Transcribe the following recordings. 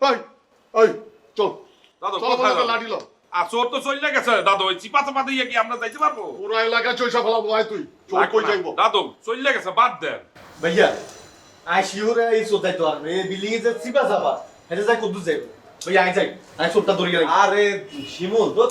এই এই চল। দাদু চল কোথায় বলে লাঠি লো আর চোর তো চলে গেছে। দাদু ওই চিপা চাপা দিয়ে কি আমরা যাইতে পারব? পুরো এলাকা চৈসা ফেলাবো আয় তুই। চল কই যাইব? দাদু চলে গেছে বাদ দেন। ভাইয়া আই শিওরে এই চোর যাইতো আর এই বিল্ডিং এ যে চিপা চাপা এটা যাই কদ্দুর যাইব। ভাইয়া আই যাই। আই চোরটা ধরে গেলাম আরে শিমুল তো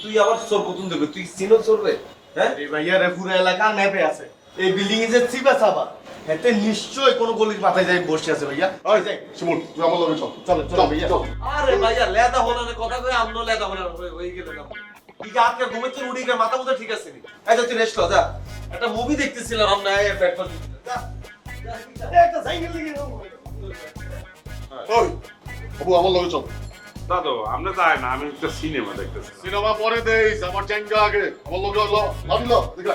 তুই আবার চোর কতুন দেবে তুই চিনো চোর রে হ্যাঁ? এই ভাইয়া রে পুরো এলাকা ম্যাপে আছে। এই বিল্ডিং এ যে চিপা চাপা এতে নিশ্চয় কোনো গলির মাথায় যাই বসে আছে ভাইয়া। আই যাই শিমুল তুই আমার লগে চল। চল চল ভাইয়া। চল। আরে ভাইয়া লেদা হলার কথা কই আমনো লেদা হলার হয়ে গেল না আজকে উড়ি গেল মাথা ঠিক আছে নি। এই তো তুই রেস্ট ল যা। একটা মুভি দেখতেছিলাম আমরা এই প্ল্যাটফর্ম যা একটা সাইকেল লিখে ওই বাবু আমার লগে চল। দাদু আমরা যাই না আমি একটা সিনেমা দেখতেছি। সিনেমা পরে দেইস আমার চ্যাঙ্গা আগে। আমার লগে ল লাঠি লো দেখ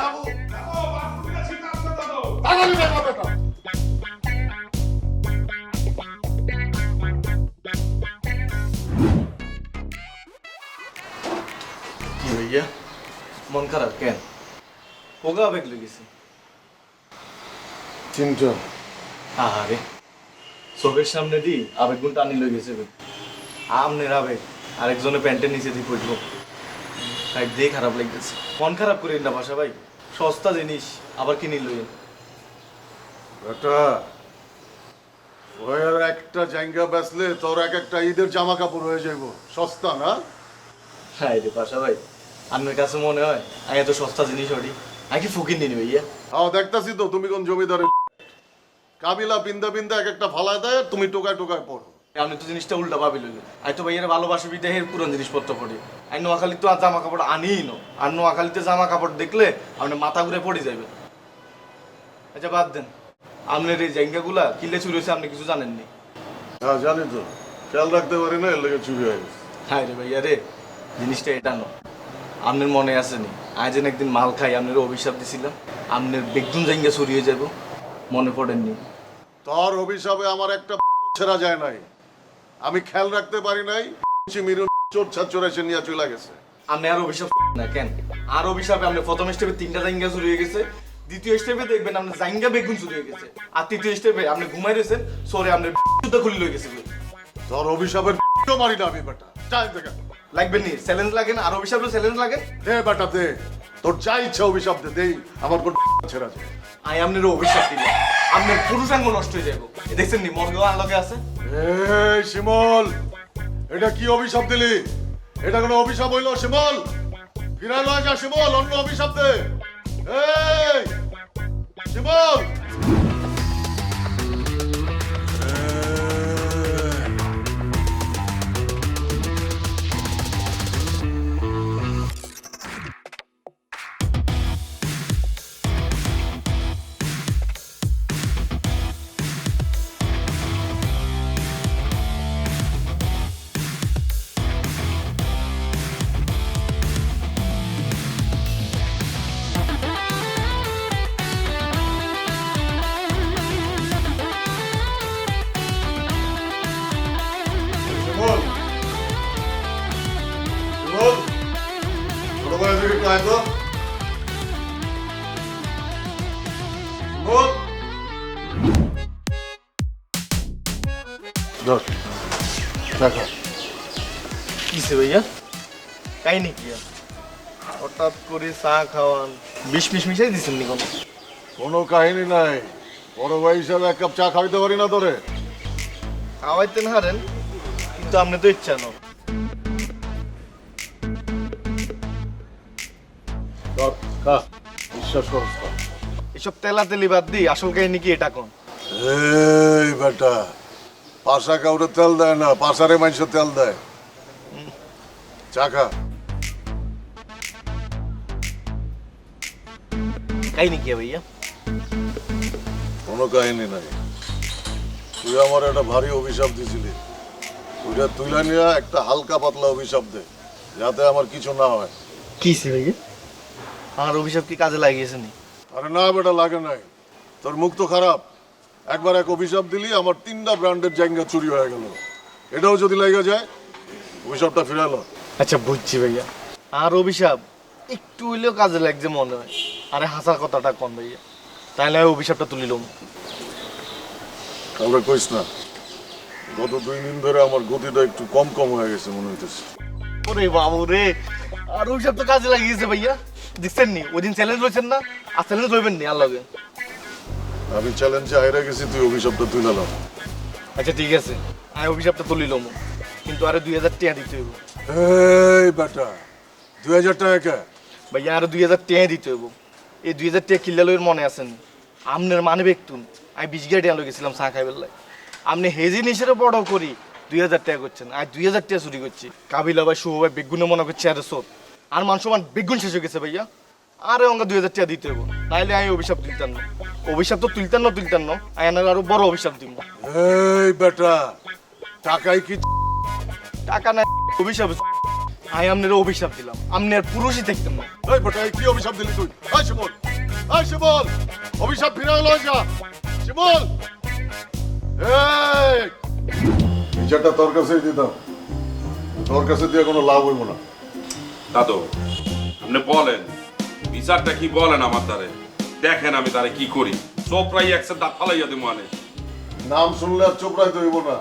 বেটা ভাইয়া মন খারাপ কেন? পোগা আবেগ লেগেছে। চিন্তা আহারে চোখের সামনে দি আবেগ গুণ টানি লই গেছে। আমনের আবেগ আরেকজনের প্যান্টের নিচে দিয়ে পড়ব তাই দিয়ে খারাপ লাগতেছে। মন খারাপ করি না বাসা ভাই। সস্তা জিনিস আবার কিনি লই। বেটা ওই একটা জায়গা বেচলে তোর এক একটা ঈদের জামা কাপড় হয়ে যাইব। সস্তা না? হ্যাঁ রে বাসা ভাই আপনার কাছে মনে হয় আমি এত সস্তা জিনিস হরি? আমি কি ফুকির নিনি ভাইয়া? হ্যাঁ দেখতাছি তো তুমি কোন জমিদারের কাবিলা বিন্দা বিন্দা এক একটা ফালায় দেয় তুমি টোকায় টোকায় পড়ো। আপনি তো জিনিসটা উল্টা ভাবি লইলেন। আমি তো ভাইয়ের ভালোবাসা বিদেহের পুরান জিনিসপত্র পড়ি। আমি নোয়াখালী তো আর জামা কাপড় আনিই নো। আর নোয়াখালীতে জামা কাপড় দেখলে আপনি মাথা ঘুরে পড়ে যাবে আচ্ছা বাদ দেন। আপনার এই জায়গাগুলা কিলে চুরি হয়েছে আপনি কিছু জানেননি? হ্যাঁ জানি তো। খেয়াল রাখতে পারি না এর লেগে চুরি হয়ে গেছে। হ্যাঁ রে ভাইয়া রে জিনিসটা এটা নো। আপনার মনে আসেনি? আজ যেন একদিন মাল খাই আপনার অভিশাপ দিছিলাম। আপনার বেগুন জায়গা চুরি হয়ে যাব মনে পড়েননি? তোর অভিশাপে আমার একটা ছেড়া যায় নাই। আমি খেয়াল রাখতে পারি নাই মিরু চোর এসে নিয়ে চলে গেছে। আপনি আর অভিশাপ না কেন? আর অভিশাপে আপনি প্রথম স্টেপে তিনটা জাইঙ্গা চুরি হয়ে গেছে দ্বিতীয় স্টেপে দেখবেন আপনার জাইঙ্গা বেগুন চুরি হয়ে গেছে আর তৃতীয় স্টেপে আপনি ঘুমাই রয়েছেন সরে আপনার জুতা খুলি লয়ে গেছে। তোর অভিশাপের মারি না আমি বেটা। যাই দেখা লাগবে নি? চ্যালেঞ্জ লাগে না? আর অভিশাপে চ্যালেঞ্জ লাগে? দে বেটা দে। তোর যা ইচ্ছা অভিশাপ দে দেই। আমার কোন ছেড়া যায় আই আপনার অভিশাপ দিলাম। আপনার পুরুষাঙ্গ নষ্ট হয়ে যাব দেখছেন নি? মর্গ আলোকে আছে। এই শিমল, এটা কি অভিশাপ দিলি? এটা কোনো অভিশাপ হইল শিমল? ফিরাই লয় যা শিমল, অন্য অভিশাপ দে। এই, শিমল! তো শিমল ধর। দেখা। কিসে ভাইয়া? কাহিনি কি হঠাৎ করে চা খাওয়ান। বিষ মিশ মিশাই দিচ্ছেন নি কোনো? কোনো কাহিনী নাই। বড় ভাই হিসাবে এক কাপ চা খাইতে পারি না তোরে। খাওয়াইতেন হারেন কিন্তু আপনি তো ইচ্ছা না। বিশ্বাস করস এসব তেলা তেলি বাদ দি আসল কাহিনী কি এটা কোন? এই বেটা পাশা কাউরে তেল দেয় না পাশারে মানুষের তেল দেয়। চা খা। কাহিনী কি ভাইয়া? কোনো কাহিনী নাই। তুই আমার একটা ভারী অভিশাপ দিছিলি। তুইটা তুইলা নিয়ে একটা হালকা পাতলা অভিশাপ দে যাতে আমার কিছু না হয়। কিসে ভাইয়া? আমার অভিশাপ কি কাজে লাগিয়েছে নি? আরে না বেটা লাগে নাই। তোর মুখ তো খারাপ। একবার এক অভিশাপ দিলি আমার তিনটা ব্র্যান্ডের জায়গা চুরি হয়ে গেল। এটাও যদি লেগে যায় অভিশাপটা ফিরালো আচ্ছা বুঝছি ভাইয়া। আর অভিশাপ একটু হইলেও কাজে লাগছে মনে হয়। আরে হাসার কথাটা কম ভাইয়া? তাইলে আমি অভিশাপটা তুলিলাম আমরা কইস না গত দুই দিন ধরে আমার গতিটা একটু কম কম হয়ে গেছে মনে হইতেছে। ওরে বাবু রে আর অভিশাপ তো কাজে লাগিয়েছে ভাইয়া। দেখছেন নি? ওই দিন চ্যালেঞ্জ হয়েছেন না? আর চ্যালেঞ্জ হইবেন নি আল্লাহকে আমি চ্যালেঞ্জে হাইরা গেছি তুই অভিশাপটা তুলালাম আচ্ছা ঠিক আছে। আমি অভিশাপটা তুলিলাম কিন্তু আরে দুই হাজার টাকা দিতে হইব। এই বেটা দুই হাজার টাকা কে? ভাইয়া আরও দুই হাজার টাকা দিতে হইব। এই দুই হাজার টাকা কিল্লা লইয়ের মনে আছেন আমনের মানে ব্যক্তুন আমি বিশ গিয়া টাকা গেছিলাম চা খাই বেলায় আপনি হেজি নিশের বড় করি। দুই হাজার টাকা করছেন। আর দুই হাজার টাকা চুরি করছি। কাবিলা ভাই শুভ ভাই বেগুনে মনে করছে আরে সোত আর মান সমান বেগুন শেষ হয়ে গেছে ভাইয়া। আরে অঙ্কা দুই হাজার টাকা দিতে হইব। নাইলে আমি অভিশাপ তুলতাম না। অভিশাপ তো তুলতাম না তুলতাম না। আমি আরও বড় অভিশাপ দিব। এই বেটা টাকাই কি টাকা না অভিশাপ আমি আপনার অভিশাপ দিলাম। আপনি আর পুরুষই থাকতেন না। এই বেটা কি অভিশাপ দিলি তুই? এই শিমল এই শিমল অভিশাপ ফিরে গেল যা। শিমল এই বিচারটা তোর কাছেই দিতাম। তোর কাছে দিয়ে কোনো লাভ হইব না। দাদু আপনি বলেন বিচারটা কি বলেন আমার দ্বারে? দেখেন আমি তারে কি করি। চোপড়াই একসে দাঁত ফালাইয়া দিব মানে নাম শুনলে আর চোপড়াইতে হইব না।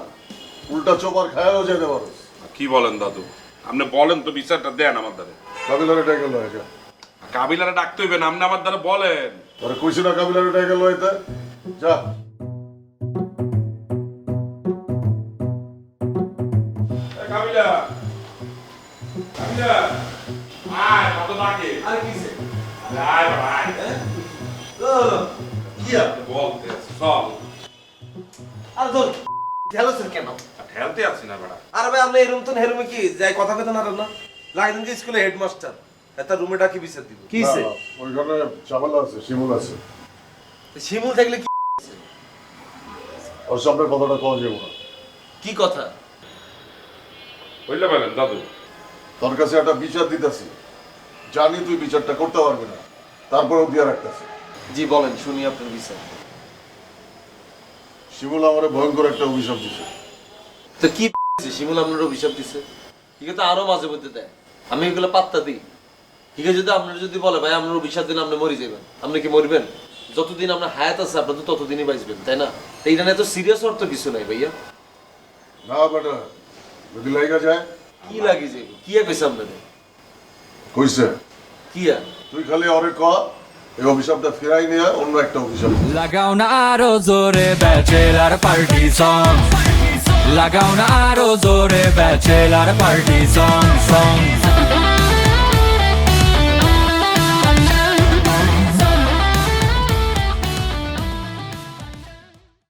উল্টা চোপার খায়াও যেতে পারো। কি বলেন দাদু? আপনি বলেন তো বিচারটা দেন আমার দ্বারে। কাবিলারে টাকা লয় যা। কাবিলারে ডাকতে হইবেন আপনি আমার দ্বারা বলেন। তোরা কইছি না কাবিলারে লয় তে। যা। আয় ভাই কি আর বলতে চল আরে ধর গেলো স্যার কেন ঠেলতে আছি না বেড়া আরে ভাই আপনি এরুম তো হেরুমে কি যাই কথা কইতে না না লাগেন যে স্কুলে হেডমাস্টার এটা রুমে ডাকি বিচার দিব কি না, না, ওইখানে চামালা আছে শিমুল আছে শিমুল থাকলে কি ওর সামনে কথাটা কওয়া যাব না কি কথা বুঝলে পেলেন দাদু তোর কাছে একটা বিচার দিতেছি। জানি তুই বিচারটা করতে পারবি না। তারপরেও দিয়া রাখতেছি জি বলেন শুনি আপনার বিচার। শিমুল আমার ভয়ঙ্কর একটা অভিশাপ দিছে। তো কি দিছে? শিমুল আপনার অভিশাপ দিছে? ঠিক তো আরও মাঝে মধ্যে দেয়। আমি এগুলো পাত্তা দিই। ঠিক আছে যদি আপনার যদি বলে ভাই আপনার অভিশাপ দিন আপনি মরে যাবেন আপনি কি মরবেন? যতদিন আপনার হায়াত আছে আপনার তো ততদিনই বাঁচবেন তাই না? তো এইটা নিয়ে তো সিরিয়াস অর্থ কিছু নাই ভাইয়া। না বেটা যদি লাইগা যায়। কি লাগে যে কি কইছে আপনাদের? কইছে। কি আর? তুই খালি অরে ক এই অভিশাপটা ফিরাই নিয়ে অন্য একটা অভিশাপ। লাগাও না আরও জোরে ব্যাচেলার পার্টি সং লাগাও না আরও জোরে ব্যাচেলার পার্টি সং সং